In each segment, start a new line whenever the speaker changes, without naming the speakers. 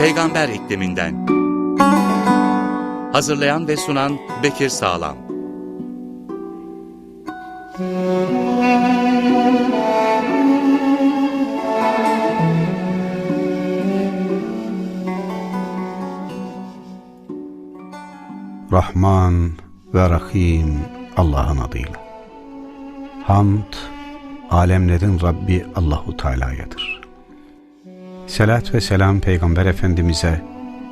Peygamber ikliminden. Hazırlayan ve sunan Bekir Sağlam.
Rahman ve Rahim Allah'ın adıyla. Hamd, alemlerin Rabbi Allahu Teala'yadır. Selat ve selam Peygamber Efendimiz'e,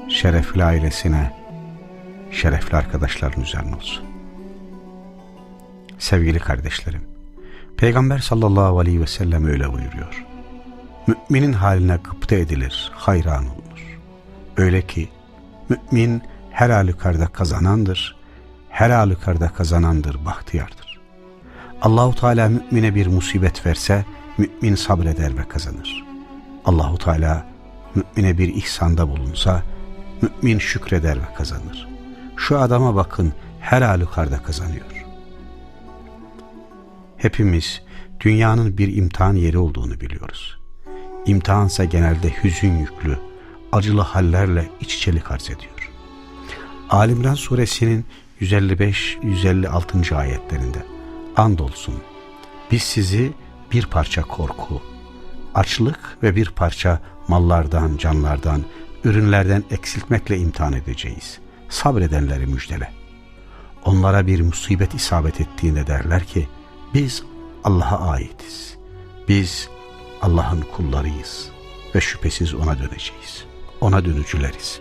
şerefli ailesine, şerefli arkadaşların üzerine olsun. Sevgili kardeşlerim, Peygamber sallallahu aleyhi ve sellem öyle buyuruyor. Müminin haline gıpta edilir, hayran olunur. Öyle ki, mümin her halükarda kazanandır, her halükarda kazanandır, bahtiyardır. Allahu Teala mümine bir musibet verse, mümin sabreder ve kazanır. Allahu Teala mümine bir ihsanda bulunsa, mümin şükreder ve kazanır. Şu adama bakın, her halükarda kazanıyor. Hepimiz dünyanın bir imtihan yeri olduğunu biliyoruz. İmtihansa genelde hüzün yüklü, acılı hallerle iç içelik arz ediyor. Alimran suresinin 155-156. ayetlerinde Andolsun biz sizi bir parça korku, açlık ve bir parça mallardan, canlardan, ürünlerden eksiltmekle imtihan edeceğiz. Sabredenleri müjdele. Onlara bir musibet isabet ettiğinde derler ki biz Allah'a aitiz. Biz Allah'ın kullarıyız ve şüphesiz ona döneceğiz. Ona dönücüleriz.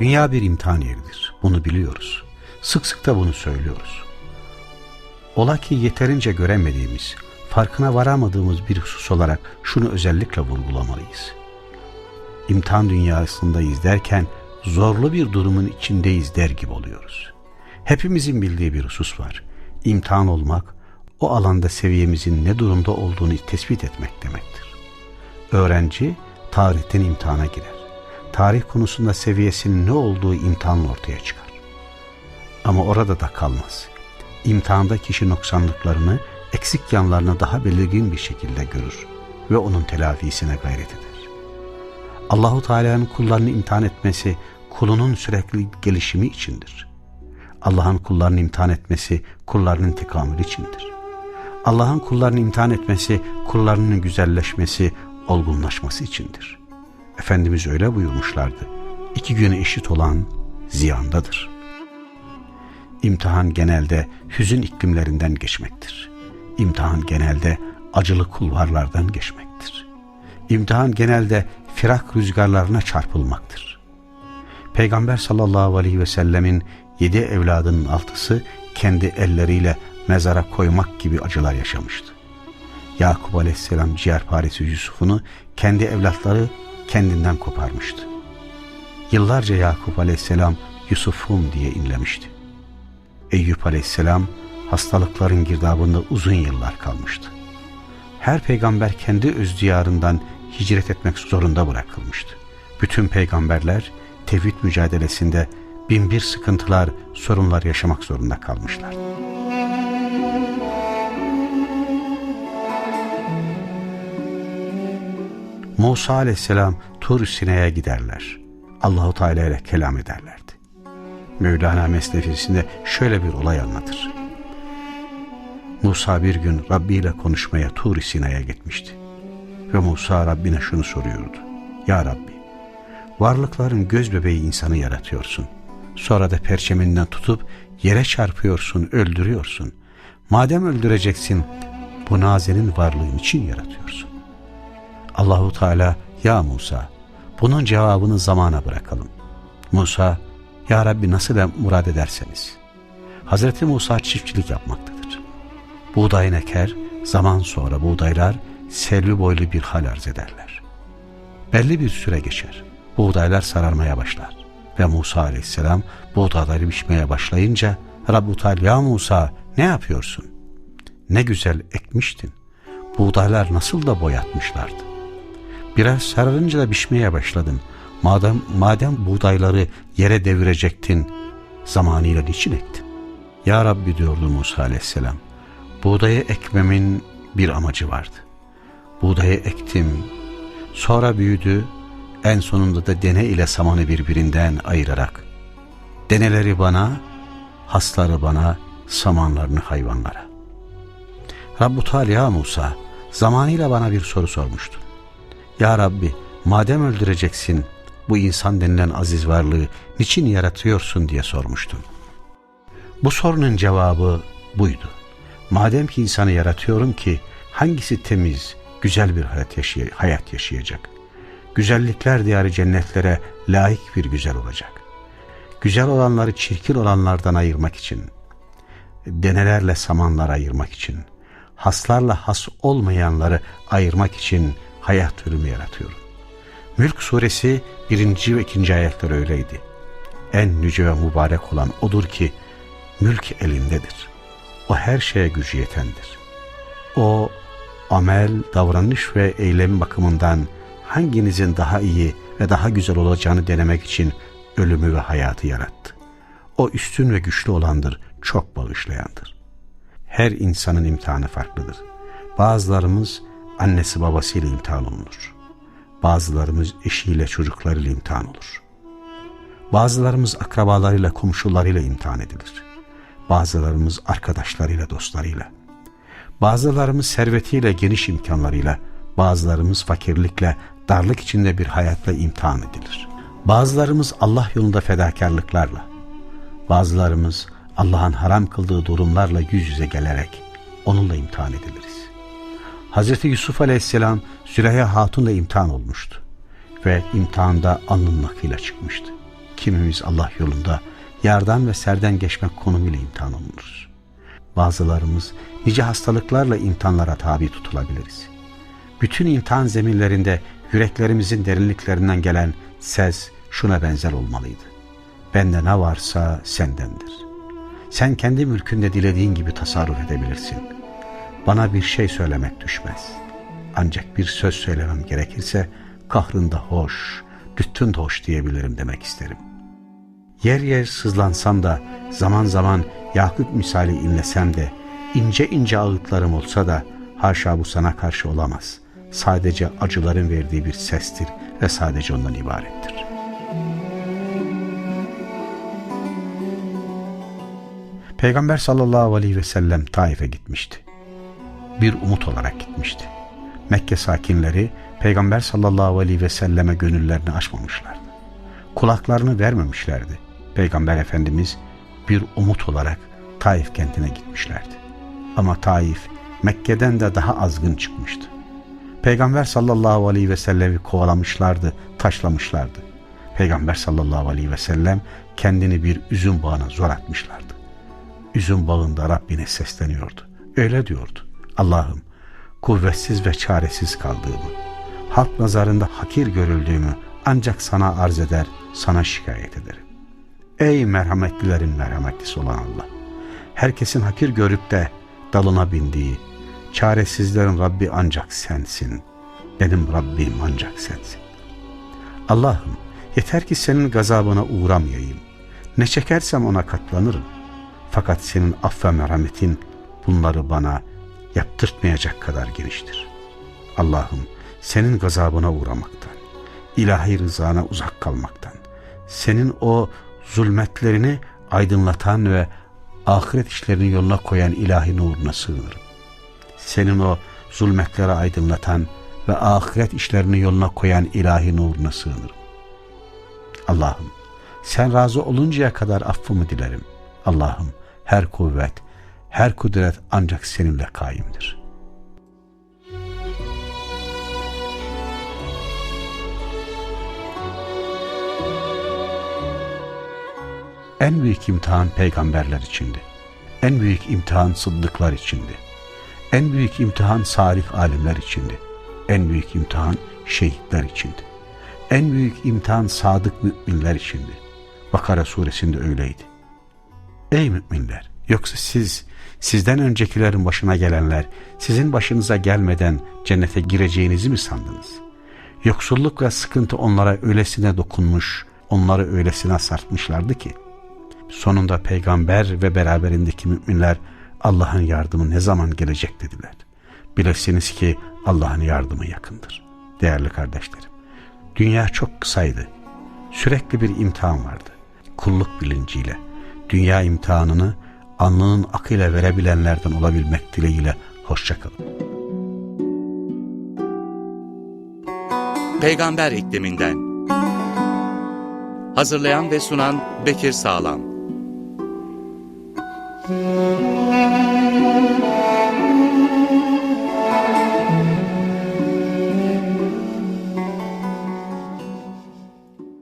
Dünya bir imtihan yeridir. Bunu biliyoruz. Sık sık da bunu söylüyoruz. Ola ki yeterince göremediğimiz, farkına varamadığımız bir husus olarak şunu özellikle vurgulamalıyız. İmtihan dünyasındayız derken zorlu bir durumun içindeyiz der gibi oluyoruz. Hepimizin bildiği bir husus var. İmtihan olmak, o alanda seviyemizin ne durumda olduğunu tespit etmek demektir. Öğrenci tarihten imtihana girer. Tarih konusunda seviyesinin ne olduğu imtihanla ortaya çıkar. Ama orada da kalmaz. İmtihanda kişi noksanlıklarını, eksik yanlarını daha belirgin bir şekilde görür ve onun telafisine gayret eder. Allahu Teala'nın kullarını imtihan etmesi kulunun sürekli gelişimi içindir. Allah'ın kullarını imtihan etmesi kullarının tekamülü içindir. Allah'ın kullarını imtihan etmesi kullarının güzelleşmesi, olgunlaşması içindir. Efendimiz öyle buyurmuşlardı. İki güne eşit olan ziyandadır. İmtihan genelde hüzün iklimlerinden geçmektir. İmtihan genelde acılı kulvarlardan geçmektir. İmtihan genelde firak rüzgarlarına çarpılmaktır. Peygamber sallallahu aleyhi ve sellemin yedi evladının altısı kendi elleriyle mezara koymak gibi acılar yaşamıştı. Yakup aleyhisselam ciğerparesi Yusuf'unu kendi evlatları kendinden koparmıştı. Yıllarca Yakup aleyhisselam Yusuf'um diye inlemişti. Eyüp aleyhisselam hastalıkların girdabında uzun yıllar kalmıştı. Her peygamber kendi öz diyarından hicret etmek zorunda bırakılmıştı. Bütün peygamberler tevhid mücadelesinde binbir sıkıntılar, sorunlar yaşamak zorunda kalmışlar. Musa aleyhisselam Tur Sine'ye giderler. Allahu Teala ile kelam ederlerdi. Mevlana Mesnefisi'nde şöyle bir olay anlatır. Musa bir gün Rabbi ile konuşmaya Tur Sine'ye gitmişti. Ve Musa Rabbine şunu soruyordu. Ya Rabbi, varlıkların göz bebeği insanı yaratıyorsun. Sonra da perçeminden tutup yere çarpıyorsun, öldürüyorsun. Madem öldüreceksin, bu nazenin varlığın için yaratıyorsun. Allahu Teala, ya Musa, bunun cevabını zamana bırakalım. Musa, Ya Rabbi nasıl murad ederseniz. Hazreti Musa çiftçilik yapmaktadır. Buğdayın eker, zaman sonra buğdaylar selvi boylu bir hal arz ederler. Belli bir süre geçer. Buğdaylar sararmaya başlar. Ve Musa aleyhisselam buğdayları biçmeye başlayınca Rabbu Teala ya Musa ne yapıyorsun? Ne güzel ekmiştin. Buğdaylar nasıl da boyatmışlardı. Biraz sararınca da biçmeye başladın. Madem, madem buğdayları yere devirecektin, zamanıyla niçin ektin? Ya Rabbi diyordu Musa aleyhisselam, buğdayı ekmemin bir amacı vardı. buğdayı ektim. Sonra büyüdü, en sonunda da dene ile samanı birbirinden ayırarak. Deneleri bana, hasları bana, samanlarını hayvanlara. Rabbu Teala Musa zamanıyla bana bir soru sormuştu. Ya Rabbi madem öldüreceksin bu insan denilen aziz varlığı niçin yaratıyorsun diye sormuştum. Bu sorunun cevabı buydu. Madem ki insanı yaratıyorum ki hangisi temiz, güzel bir hayat, yaşay hayat yaşayacak? Güzellikler diyarı cennetlere layık bir güzel olacak. Güzel olanları çirkin olanlardan ayırmak için, denelerle samanlar ayırmak için, haslarla has olmayanları ayırmak için hayat ürünü yaratıyorum. Mülk suresi birinci ve ikinci ayetler öyleydi. En yüce ve mübarek olan odur ki mülk elindedir. O her şeye gücü yetendir. O amel, davranış ve eylem bakımından hanginizin daha iyi ve daha güzel olacağını denemek için ölümü ve hayatı yarattı. O üstün ve güçlü olandır, çok bağışlayandır. Her insanın imtihanı farklıdır. Bazılarımız annesi babasıyla imtihan olunur. Bazılarımız eşiyle çocuklarıyla imtihan olur. Bazılarımız akrabalarıyla komşularıyla imtihan edilir. Bazılarımız arkadaşlarıyla dostlarıyla. Bazılarımız servetiyle geniş imkanlarıyla, bazılarımız fakirlikle darlık içinde bir hayatla imtihan edilir. Bazılarımız Allah yolunda fedakarlıklarla, bazılarımız Allah'ın haram kıldığı durumlarla yüz yüze gelerek onunla imtihan ediliriz. Hz. Yusuf Aleyhisselam Züleyha Hatun'la imtihan olmuştu ve imtihanda alnının akıyla çıkmıştı. Kimimiz Allah yolunda yardan ve serden geçmek konumuyla imtihan olunuruz. Bazılarımız nice hastalıklarla imtihanlara tabi tutulabiliriz. Bütün imtihan zeminlerinde yüreklerimizin derinliklerinden gelen ses şuna benzer olmalıydı. Bende ne varsa sendendir. Sen kendi mülkünde dilediğin gibi tasarruf edebilirsin. Bana bir şey söylemek düşmez. Ancak bir söz söylemem gerekirse kahrında hoş, lütfün de hoş diyebilirim demek isterim. Yer yer sızlansam da zaman zaman Yakup misali inlesem de ince ince ağıtlarım olsa da haşa bu sana karşı olamaz. Sadece acıların verdiği bir sestir ve sadece ondan ibarettir. Peygamber sallallahu aleyhi ve sellem Taif'e gitmişti. Bir umut olarak gitmişti. Mekke sakinleri Peygamber sallallahu aleyhi ve selleme gönüllerini açmamışlardı. Kulaklarını vermemişlerdi. Peygamber Efendimiz bir umut olarak Taif kentine gitmişlerdi. Ama Taif Mekke'den de daha azgın çıkmıştı. Peygamber sallallahu aleyhi ve sellemi kovalamışlardı, taşlamışlardı. Peygamber sallallahu aleyhi ve sellem kendini bir üzüm bağına zor atmışlardı. Üzüm bağında Rabbine sesleniyordu. Öyle diyordu. Allah'ım kuvvetsiz ve çaresiz kaldığımı, halk nazarında hakir görüldüğümü ancak sana arz eder, sana şikayet ederim. Ey merhametlilerin merhametlisi olan Allah! Herkesin hakir görüp de dalına bindiği, çaresizlerin Rabbi ancak sensin. Benim Rabbim ancak sensin. Allah'ım yeter ki senin gazabına uğramayayım. Ne çekersem ona katlanırım. Fakat senin aff ve merhametin bunları bana yaptırtmayacak kadar geniştir. Allah'ım senin gazabına uğramaktan, ilahi rızana uzak kalmaktan, senin o zulmetlerini aydınlatan ve ahiret işlerini yoluna koyan ilahi nuruna sığınırım. Senin o zulmetleri aydınlatan ve ahiret işlerini yoluna koyan ilahi nuruna sığınırım. Allah'ım sen razı oluncaya kadar affımı dilerim. Allah'ım her kuvvet, her kudret ancak seninle kaimdir. En büyük imtihan peygamberler içindi. En büyük imtihan sıddıklar içindi. En büyük imtihan salih alimler içindi. En büyük imtihan şehitler içindi. En büyük imtihan sadık müminler içindi. Bakara suresinde öyleydi. Ey müminler! Yoksa siz, sizden öncekilerin başına gelenler, sizin başınıza gelmeden cennete gireceğinizi mi sandınız? Yoksulluk ve sıkıntı onlara öylesine dokunmuş, onları öylesine sartmışlardı ki, sonunda peygamber ve beraberindeki müminler Allah'ın yardımı ne zaman gelecek dediler. Bilesiniz ki Allah'ın yardımı yakındır. Değerli kardeşlerim, dünya çok kısaydı. Sürekli bir imtihan vardı. Kulluk bilinciyle dünya imtihanını alnının akıyla verebilenlerden olabilmek dileğiyle hoşçakalın.
Peygamber ikliminden. Hazırlayan ve sunan Bekir Sağlam.